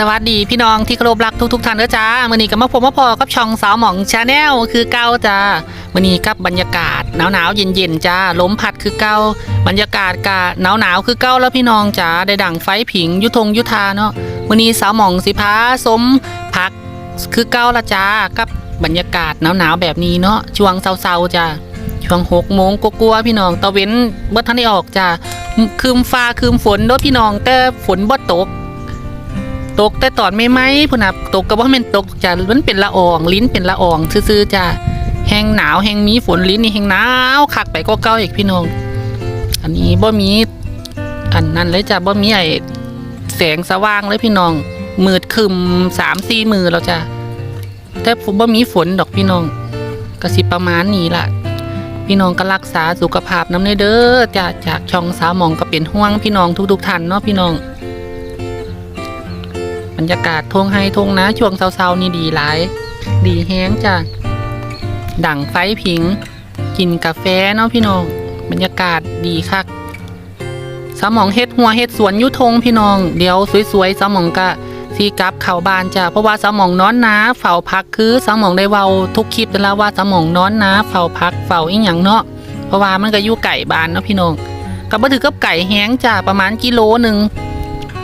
สวัสดีพี่น้องที่เคารพรักทุกๆท่านเด้อจ้ามื้อนี้ก็มาพบมาพอกับช่องสาวหมองชาแนลคือเก่าจ้ามื้อนี้กับบรรยากาศหนาวๆเย็นๆจ้าลมพัดคือเก่าบรรยากาศกะหนาวๆคือเก่าแล้วพี่น้องจ้าได้ดั่งไฟผิงยุทงยุทาเนาะมื้อนี้สาวหมองสิพาสมพักคือเก่าละจ้ากับบรรยากาศหนาวๆแบบนี้เนาะช่วงเช้าๆจ้าช่วงหกโมงกลัวๆพี่น้องตะเว้นบ่ทันได้ออกจ้าคืมฟ้าคืมฝนเด้อพี่น้องแต่ฝนบ่ตก ตกแต่ตอนไม่ไหมพุ่นน่ะตกก็บ่แม่นตกจ้ะมันเป็นละออง ลิ้นเป็นละอองซื่อๆจ้ะแห้งหนาวแห้งมีฝนลิ้นนี่แห้งหนาวคักไปก็เก่าอีกพี่น้อง อันนี้บ่มีอันนั้นเลยจ้ะบ่มีไอแสงสว่างเลยพี่น้อง มืดคึมสามสี่มือแล้วจ้ะแต่บ่มีฝนดอกพี่น้องก็สิประมาณนี้ล่ะ พี่น้องก็รักษาสุขภาพน้ำเนเด้อจ้ะจากช่องสาวหมองก็เป็นห่วงพี่น้องทุกๆท่านเนาะพี่น้อง บรรยากาศทงไฮทงนะช่วงเช้าๆนี่ดีหลาย ดีแห้งจ้ะดั่งไฟผิง กินกาแฟเนาะพี่น้อง บรรยากาศดีคักสมองเฮ็ดหัวเฮ็ดสวนยุทงพี่น้อง เดี๋ยวสวยๆสมองกะสีกลับเข่าบานจ้ะเพราะว่าสมองนอนนาเฝ้าพักคือสมองได้เว้าทุกคลิปแล้วว่าสมองนอนนาเฝ้าพักเฝ้าอีหยังเนาะเพราะว่ามันก็อยู่ไก่บานเนาะพี่น้องก็บ่ถือกับไก่แห้งจ้ะประมาณกิโลหนึ่ง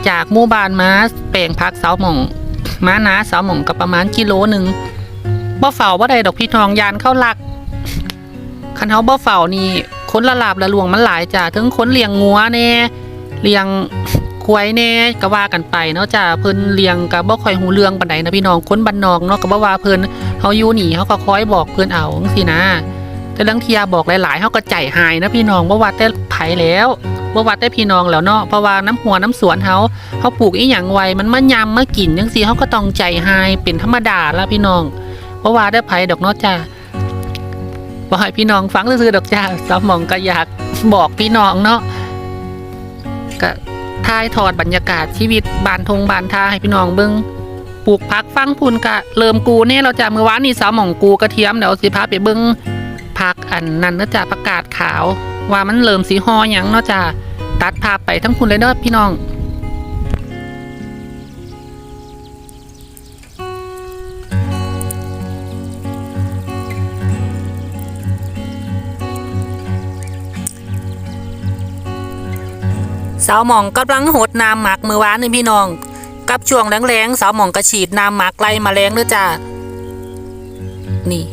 จากหมู่บ้านมาแปลงพักเสาหม่องม้านาเสาหม่องก็ประมาณกิโลหนึ่งบ่เฝ้าบ่ได้ดอกพี่น้องยานเข้าลักคันเฮาบ่เฝ้านี่คนละลาบละลวงมันหลายจ้ะถึงคนเลี้ยงงัวแน่เลี้ยงควายแน่ก็ว่ากันไปเนาะจ้ะเพิ่นเลี้ยงก็บ่ค่อยหูเรื่องปานใดนะพี่น้องคนบ้านนอกเนาะก็บ่ว่าเพิ่นเฮาอยู่นี่เฮาก็คอยบอกเพิ่นเอาจังซี่นะแต่ลังเทียบอกหลายๆเฮาก็ใจหายนะพี่น้องบ่ว่าแต่ แล้วบ่ว่าแต่พี่น้องแล้วเนาะเพราะว่าน้ำหัวน้ำสวนเฮาเขาปลูกอีหยังไว้มันมายำมากินจังซี่เขาก็ต้องใจหายเป็นธรรมดาละพี่น้องเพราะว่าได้ไผดอกเนาะจ้าบ่ให้พี่น้องฟังซื่อๆดอกจ้าสมองก็อยากบอกพี่น้องเนาะก็ถ่ายทอดบรรยากาศชีวิตบานทงบานทาให้พี่น้องเบิ่งปลูกผักฟังพุ่นกะเริ่มกูเนี่ยเราจะเมื่อวานนี้สาวหม่องกูกระเทียมเดี๋ยวสิพาไปเบิ่งผักอันนั้นเนาะจ้าประกาศขาว ว่ามันเริ่มสีฮอหยังเนาะจ้าตัดภาพไปทั้งคุณเลยเด้อพี่น้องสาวหมองกำลังหดน้ำหมักมือวานนี่พี่น้อง กับช่วงแรงๆสาวหมองกระฉีดน้ำหมักไล่มาแรงเด้อจ้านี่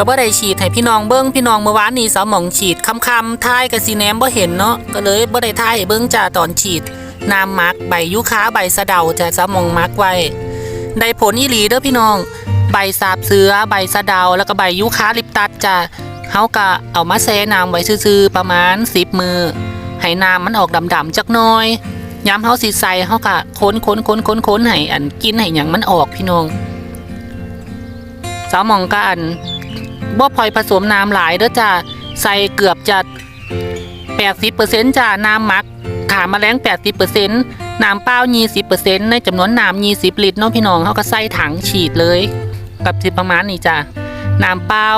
ก็บ่ได้ฉีดให้พี่น้องเบิ้งพี่น้องเมื่อวานนี้สาวหมองฉีดคำคำท้ายกับสีแนมบ่เห็นเนาะก็เลยบ่ได้ท้ายเบิ้งจ้าตอนฉีดน้ำมักใบยุค้าใบสะเดาจ้าสาวหมองมักไว้ได้ผลอีหลีเด้อพี่น้อง ใบสาบเสือใบสะเดาแล้วก็ใบยุค้าลิปตัดจ้าเฮาก็เอามาแช่น้ำไว้ซื่อๆประมาณ10มือให้น้ำมันออกดำๆจักน่อยยามเฮาสิใส่เฮาก็ค้นค้นค้นค้นค้นให้อันกินให้หยังมันออกพี่น้องสาวมองกัน บ่พลอยผสมน้ำหลายเด้อจ้าใส่เกือบจะ80%จ้าน้ำหมักขาแมลง80%น้ำเปล่า20%ในจำนวนน้ำ20ลิตรเนาะพี่น้องเฮาก็ใส่ถังฉีดเลย กับสิประมาณนี้จ้าน้ำเปล่า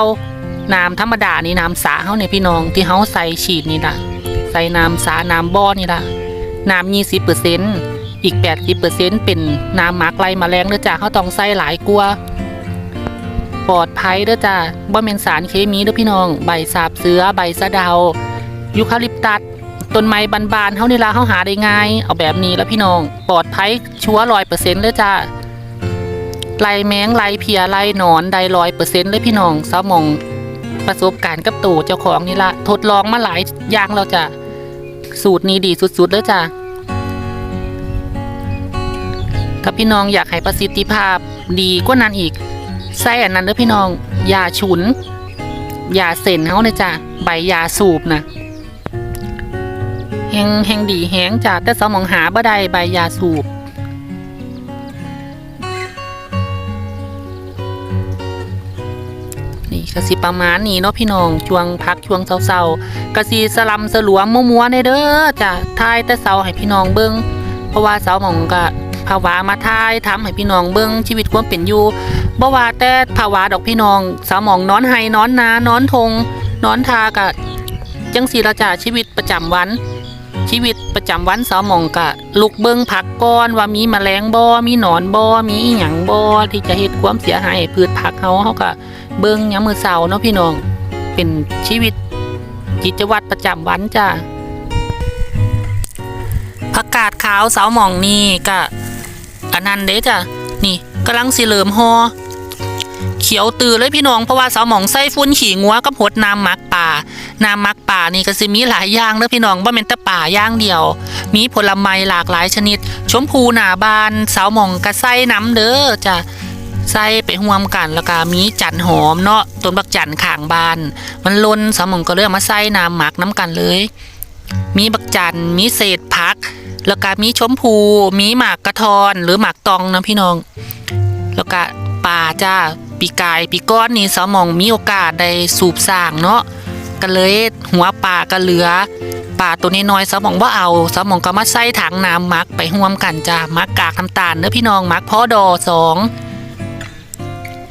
น้ำธรรมดานี่น้ำสาเขาเนี่ยพี่น้องที่เขาใส่ฉีดนี่ละใส่น้ำสาน้ำบ่อนี่ละน้ำยี่สิบเปอร์เซ็นต์อีกแปดสิบเปอร์เซ็นต์เป็นน้ำหมักไล่แมลงเด้อจ้าเขาต้องใส่หลายกลัว ปลอดภัยเด้อจ้าบ่แม่นสารเคมีเด้อพี่น้อง ใบสาบเสือใบสะเดา ยูคาลิปตัสต้นไม้บานๆเขานี่ล่ะเขาหาได้ง่าย เอาแบบนี้แล้วพี่น้อง ปลอดภัยชัวร้อยเปอร์เซ็นต์เลยจ้าไล่แมงไล่เพียไล่หนอนได้ร้อยเปอร์เซ็นต์เลยพี่น้องสาวมองประสบการณ์กับตู่เจ้าของนี่ละทดลองมาหลายอย่างแล้วจ้ะสูตรนี้ดีสุดๆแล้วจ้ะถ้าพี่น้องอยากให้ประสิทธิภาพดีกว่านั้นอีก ใส่อันนั้นเด้อพี่น้องยาฉุนยาเส้นเฮาเนี่ยจ้ะใบยาสูบนะแหงแหงดีแหงจ้ะแต่สมองหาบ่ได้ใบยาสูบนี่ก็สิประมาณนี้เนาะพี่น้องช่วงพักช่วงเศร้าๆก็สิสลัมสลัวมัวๆในเด้อจ้ะทายแต่เศร้าให้พี่น้องเบิ่งเพราะว่าเสามองก็ ภาวะมาทายทำให้พี่น้องเบิ่งชีวิตความเป็นอยู่บ่ว่าแต่ภาวะดอกพี่น้อง สาวหมองนอนไห้นอนนานอนทงนอนทากะจังสีละจ้ะชีวิตประจำวัน ชีวิตประจำวันสาวหมองกะลุกเบิ้งผักก้อนว่ามีแมลงบ่มีหนอนบ่มีหยังบ่ที่จะเฮ็ดความเสียหายพืชผักเฮาเฮาก็เบิ้งยามมื้อเช้าเนาะพี่น้อง เป็นชีวิตกิจวัตรประจำวันจ้าผักกาดขาวสาวหมองนี่ก็ อันนั้นเด้จ้ะนี่กำลังสิเริ่มฮอเขียวตื่นเลยพี่น้องเพราะว่าสาวหมองไส้ฟุ้นขี่งัวกับหดน้ำมักป่าน้ำมักป่านี่ก็สิมีหลายอย่างเด้อพี่น้องบ่แม่นแต่ป่าย่างเดียว มีผลไม้หลากหลายชนิด ชมพูหนาบานสาวหมองก็ใส่น้ำเด้อจ้ะใส่ไปห่วมกันแล้วก็มีจันหอมเนาะต้นบักจันข้างบาน มันล้นสาวหมองก็เลยเอามาใส่น้ำหมักน้ำกันเลย มีบักจันมีเศษผัก แล้วก็มีชมพู มีหมากกระทอนหรือหมากตองนะพี่น้อง แล้วก็ป่าจ้าปีกายปีก้อนนี่สมองมีโอกาสได้สูบสร้างเนาะก็เลยหัวป่าก็เหลือป่าตัวนี้น้อยสมองบ่าเอาสมองก็มาใส่ถังน้ำมักไปห่วมกันจ้ามักกากน้ำตาลเด้อพี่น้องมักพอดอสอง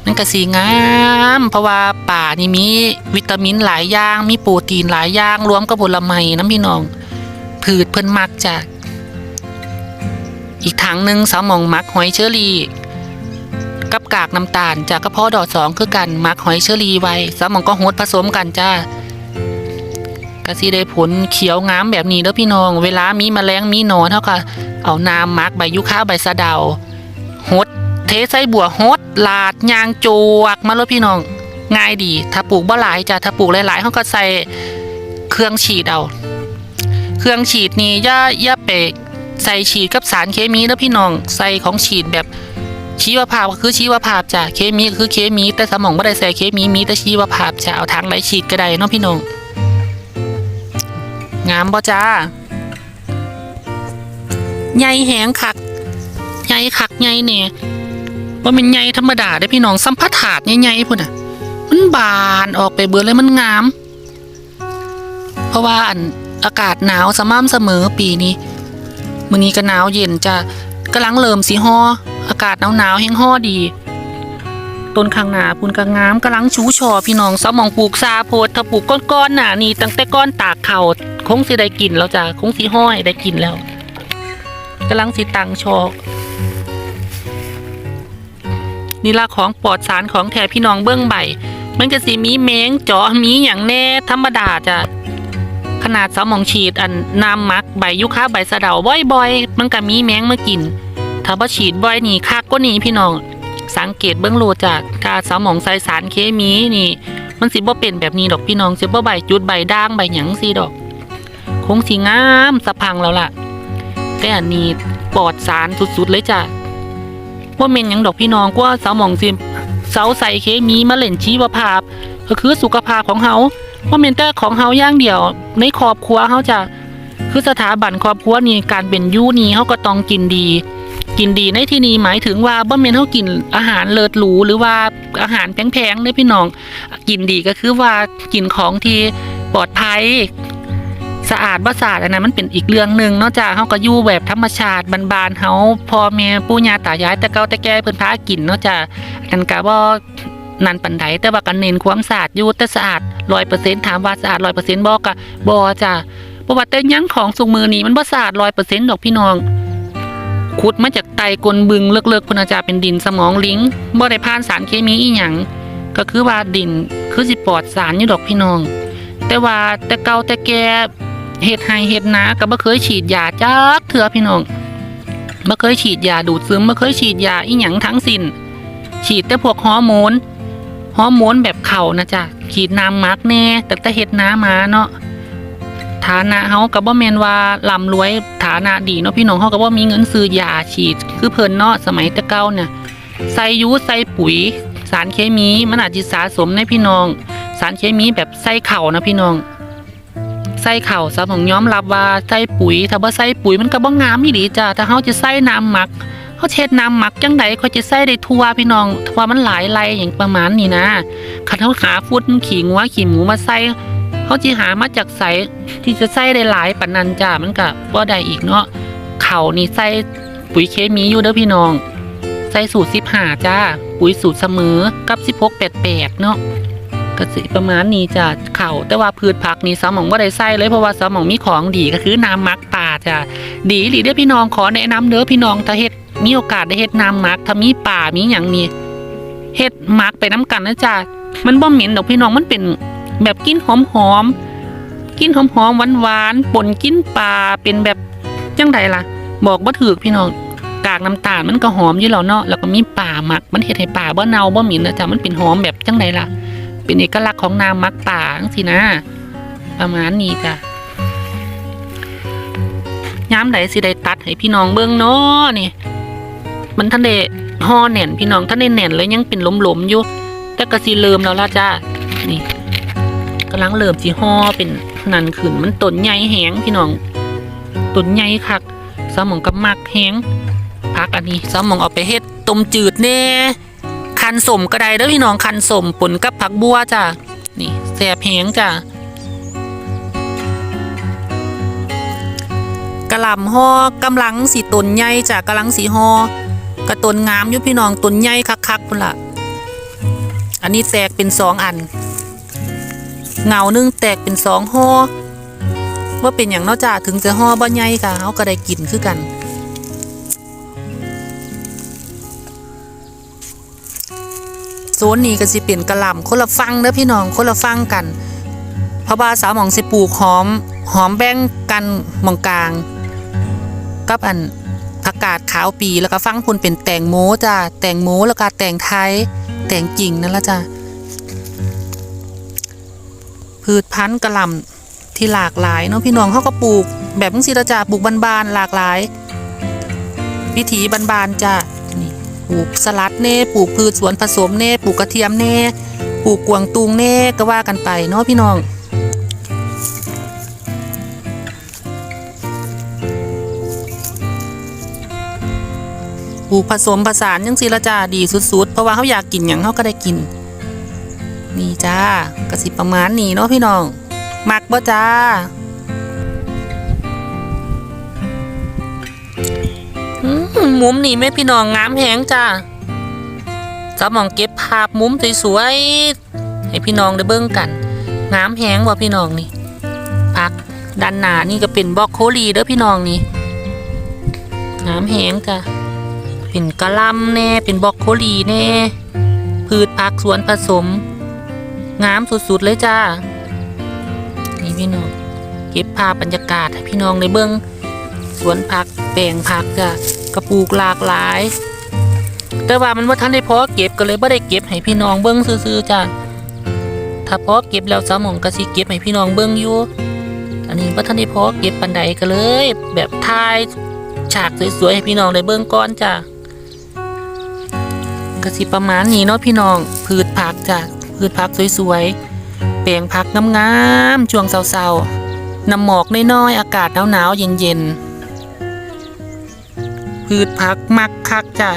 มันก็สีงามเพราะว่าป่านี่มีวิตามินหลายอย่างมีโปรตีนหลายอย่างรวมกับผลไม้น้ำพี่น้องผืดเพิ่นมักจ้ะ อีกถังหนึ่งสาวหมองมักหอยเชอรี่กับกากน้ำตาลจากกระเพาะดอดสองคือกันมักหอยเชอรี่ไว้สามองก็โฮดผสมกันจ้ากะสิได้ผลเขียวงามแบบนี้เด้อพี่น้อง เวลามีแมลงมีหนอนเท่ากับเอาน้ำมักใบยุค่าใบสะเดาหดเทใส่บัวหดลาดยางจวกมาแล้วพี่น้อง ง่ายดี ถ้าปลูกบ่หลายจ้ะถ้าปลูกหลายๆเขาก็ใส่เครื่องฉีดเอา เครื่องฉีดนี่ย่าย่าไป ใส่ฉีดกับสารเคมีแล้วพี่น้องใส่ของฉีดแบบชีวภาพก็คือชีวภาพจ้ะเคมีก็คือเคมี แต่สมองไม่ได้ใส่เคมีมีแต่ชีวภาพจะเอาทางไหนฉีดก็ได้เนาะพี่น้องงามบ่จ้าใหญ่แหงคักใหญ่คักใหญ่เนี่ยว่ามันใหญ่ธรรมดาได้พี่น้องสัมผัสถาดใหญ่ๆพุ่นน่ะ มันบานออกไปเบิดเลยมันงาม เพราะว่าอันอากาศหนาวสม่ำเสมอปีนี้ มื้อนี้ก็หนาวเย็นจ้ะกำลังเริ่มสีฮออากาศหนาวๆแห้งห่อดี ต้นข้างหนาพุ่นกระงามกำลังชูชอพี่น้องสมองปลูกซาโพดถ้าปลูกก้อนๆหน่ะนี่ตั้งแต่ก้อนตากเข่าคงสิได้กินแล้วจ้ะคงสิห้อยได้กินแล้วกำลังสิตังชอนี่ละของปลอดสารของแท้พี่น้องเบื้องใบมันก็สิมีเม้งจาะมีอย่างแน่ธรรมดาจ้ะ ขนาดสมองฉีดอันน้ำมักใบยุค่าใบสะเดาบ่อยๆ มันก็มีแมงมากิน ถ้าบ่ฉีดบ่อยนี่คักก็นี่พี่น้อง สังเกตเบื้องโลจากถ้าสมองใส่สารเคมีนี่ มันสิบ่เป็นแบบนี้ดอกพี่น้องสิบ่ใบจุดใบด่างใบหยังสิดอก คงสิงามสะพังแล้วล่ะ แต่อันนี้ปลอดสารสุดๆเลยจ้ะว่าเมนยังดอกพี่น้องกว่าสมองสิเสาใส่เคมีมาเล่นชีวภาพ ก็คือสุขภาพของเฮา ว่าเมนแต่ของเฮาอย่างเดียว ในครอบครัวเฮาจะคือสถาบันครอบครัวนี่การเป็นยู่นี่เฮาก็ต้องกินดี กินดีในที่นี้หมายถึงว่าบ่แม่นเฮากินอาหารเลิศหรูหรือว่าอาหารแพงๆเด้พี่น้อง กินดีก็คือว่ากินของที่ปลอดภัยสะอาดบ่สะอาดอันนั้นมันเป็นอีกเรื่องหนึ่งนอกจากเฮาก็อยู่แบบธรรมชาติบานๆเฮาพ่อแม่ปู่ย่าตายายแต่เก่าแต่แก่เพิ่นพากินเนาะจ้ะอันก็บ่ นั่นปานใดแต่ว่าก็เน้นความสะอาดอยู่แต่สะอาด100%ถามว่าสะอาด100%บ่ก็บ่จ้ะเพราะว่าแต่ยังของสุมือนี้มันบ่สะอาด100%ดอกพี่น้องขุดมาจากไตกลบึงเลิกๆพนาจาเป็นดินสมองลิงบ่ได้ผ่านสารเคมีอีหยังก็คือว่าดินคือสิปลอดสารอยู่ดอกพี่น้อง แต่ว่าแต่เก่าแต่แก่เฮ็ดให้เฮ็ดนาก็บ่เคยฉีดยาจักเทื่อพี่น้องบ่เคยฉีดยาดูดซึมบ่เคยฉีดยาอีหยังทั้งสิ้นฉีดแต่พวกฮอร์โมน ฮอร์โมนแบบเข่านะจ๊ะฉีดน้ำมักแน่แต่แต่เฮ็ดน้ามาเนาะฐานะเฮาก็บ่แมนว่าร่ำรวยฐานะดีเนาะพี่น้องเฮาก็บ่มีเงินซื้อยาฉีด คือเพิ่นเนาะสมัยต่เก่าเนี่ยใส่ยูใส่ปุ๋ย สารเคมีมันอาจสิสะสมในพี่น้อง สารเคมีแบบใส่เข่านะพี่น้องใส่เข่าสาวของย้อมรับว่าใส่ปุ๋ย ถ้าบ่ใส่ปุ๋ยมันก็บ่งามอีหลีจ้ะถ้าเฮาจะใส่น้ำหมัก เฮาเช็ดน้ำหมักจังไดเขาจะใส่ได้ทั่วพี่น้องเพราะว่ามันหลายไรอย่างประมาณนี้นะคันเฮาหาฟุตขี้งัวขี้หมูมาใส่เขาสิหามาจากไสที่จะใส่ได้หลายปานนันจ้ามันก็บ่ได้อีกเนาะเขานี่ใส่ปุ๋ยเคมีอยู่เด้อพี่น้อง ใส่สูตร15จ้าปุ๋ยสูตรเสมอกับ1688เนาะก็สิประมาณนี้จ้ะเข่าแต่ว่าพืชผักนี่สมองบ่ได้ใส่เลยเพราะว่าสมองมีของดีก็คือน้ำมักป่าจ้ะดีหลีเด้อพี่น้องขอแนะนำเด้อพี่น้องถ้าเฮ็ด มีโอกาสได้เฮ็ดน้ำมักถ้ามีป่ามีหยังนี่เฮ็ดมักไปน้ำกันนะจ้ะมันบ่เหม็นดอกพี่น้องมันเป็นแบบกลินหอมๆกลินหอมๆหวานๆป่นปนกลินปลาเป็นแบบจังใดล่ะ บอกบ่ถูกพี่น้องกากน้ำตาลมันก็หอมอยู่แล้วเนาะแล้วก็มีป่ามัก มันเฮ็ดให้ป่าบ่เน่าบ่เหม็นนะจ๊ะมันเป็นหอมแบบจังไดล่ะ เป็นเอกลักษณ์ของน้ำมักป่าจังซี่นะ ประมาณนี้จ้ะยามใดสิได้ตัดให้พี่น้องเบิ่งเนาะนี่ มันทันได้ห่อแน่นพี่น้องทันได้แน่นเลยยังเป็นหลมๆอยู่แต่ก็สิเริ่มแล้วล่ะจ้านี่กำลังเริ่มสิห่อเป็นนันขึ้นมันต้นใหญ่แหงพี่น้องต้นใหญ่คักสมองกับมักแหงพักอันนี้สมองเอาไปเฮ็ดต้มจืดแน่คันสมก็ได้เด้อพี่น้องคันสมปนกับผักบัวจ้ะนี่แซ่บแหงจ้ะกระหล่ำห่อกำลังสีต้นใหญ่จ้ะกำลังสีห่อ กระตนงามอยู่พี่น้องตนใหญ่คักๆพุ่นละอันนี้แตกเป็นสองอัน เงาหนึงแตกเป็นสองห่อว่าเป็นอย่างเนอกจากถึงจะห่อบ่ใหญ่ค่ะเขาก็ได้กินคือกัน โซนนี้ก็สิเป็นกระหล่ำคนละฟังเด้อพี่น้องคนละฟังกันเพราะว่าสาวหมองสิปลูกหอมหอมแบ่งกันหมองกลาง กับอัน กาดขาวปีแล้วก็ฟังพุ่นเป็นแตงโมจ้ะแตงโมแล้วก็แตงไทย แตงจริงนั่นละจ้ะพืชพันธุ์กระหล่ำที่หลากหลายเนาะพี่น้องเขาก็ปลูก แบบนี้สิละจ้ะปลูกบานๆหลากหลาย วิถีบานๆจ้ะปลูกสลัดเน่ปลูกพืชสวนผสมเน่ปลูกกระเทียมเน่ปลูกกวางตุงเน่ก็ว่ากันไปเนาะพี่น้อง ลูกผสมผสานยังสิละจ้าดีสุดๆ เพราะว่าเขาอยากกินอย่างเขาก็ได้กิน นี่จ้ากระสิประมาณนี้เนาะพี่น้องมักบ่จ้ามุมนี่แม่พี่น้องงามแหงจ้าสมองเก็บภาพมุมสวยๆให้พี่น้องได้เบิ่งกันงามแหงว่าพี่น้องนี่พักด้านหน้านี่ก็เป็นบล็อกโคลีเด้อพี่น้องนี่งามแหงจ้ะ เป็นกะหลำแน่เป็นบล็อกโคลีแน่ พืชผักสวนผสม งามสุดๆเลยจ้า นี่พี่น้อง เก็บภาพบรรยากาศให้พี่น้องได้เบิ่งสวนผักแปลงผักจ้ะกระปูกหลากหลาย แต่ว่ามันว่าทันได้พอเก็บก็เลยไม่ได้เก็บให้พี่น้องเบิ้องซื่อๆจ้ะถ้าพอเก็บแล้วสมองก็สิเก็บให้พี่น้องเบิ้องอยู่อันนี้ว่าทันได้พอเก็บปันใดก็เลย แบบถ่ายฉากสวยๆให้พี่น้องได้เบิ้องก่อนจ้ะ ก็สิประมาณนี้เนาะพี่น้องพืชผักจ้ะพืชผักสวยๆแปลงผักงามๆช่วงเศร้าๆน้ำหมอกน้อยๆอากาศหนาวๆเย็นๆพืชผักมักคักจ้ะ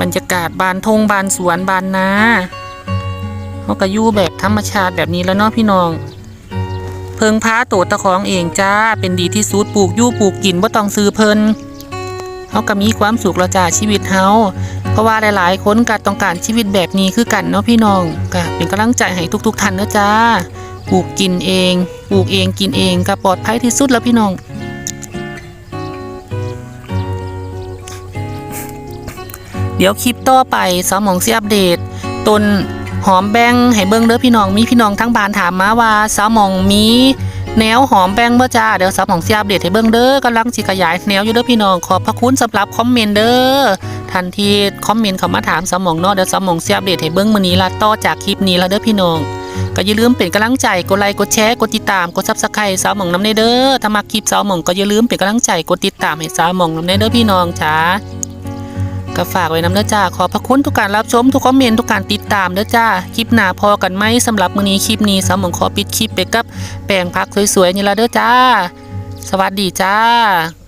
บรรยากาศบานทงบานสวนบานนาเขาก็ยู่แบบธรรมชาติแบบนี้แล้วเนาะพี่น้อง เพิงพาโตวตะของเองจ้าเป็นดีที่สุดปลูกยู่ปลูกกินบ่ต้องซื้อเพิ่น เขาก็มีความสุขแล้วจ้าชีวิตเฮาเพราะว่าหลายๆ คนก็ต้องการชีวิตแบบนี้คือกันเนาะพี่น้องก็เป็นกำลังใจให้ทุก ๆท่านเนาะจ้าปลูกกินเองปลูกเองกินเองก็ปลอดภัยที่สุดแล้วพี่น้องเดี๋ยวคลิปต่อไปสาวหมองเสิอัปเดตต้นหอมแบงให้เบิ่งเด้อพี่น้องมีพี่น้องทั้งบ้านถามมาว่าสาวหมองมี แนวหอมแบงบ่จ้าเดี๋ยวสาวหมองสิอัปเดตให้เบิ่งเด้อกำลังสิขยายแนวอยู่เด้อพี่น้องขอบพระคุณสำหรับคอมเมนต์เด้อทันทีคอมเมนต์เข้ามาถามสาวหมองเนาะเดี๋ยวสาวหมองสิอัปเดตให้เบิ่งมื้อนี้ละต่อจากคลิปนี้ละเด้อพี่น้องก็อย่าลืมเป็นกำลังใจกดไลค์กดแชร์กดติดตามกดซับสไครต์สาวหม่องน้ำในเด้อถ้ามาคลิปสาวหม่องก็อย่าลืมเป็นกำลังใจกดติดตามให้สาวหม่องน้ำในเด้อพี่น้องจ้า ก็ฝากไว้น้ำเด้อจ้า ขอพระคุณทุกการรับชม ทุกคอมเมนต์ทุกการติดตามเด้อจ้า คลิปหน้าพอกันไหมสำหรับมื้อนี้คลิปนี้สาหม่องขอปิดคลิปไปกับแปลงพักสวยๆนี่ละเด้อจ้า สวัสดีจ้า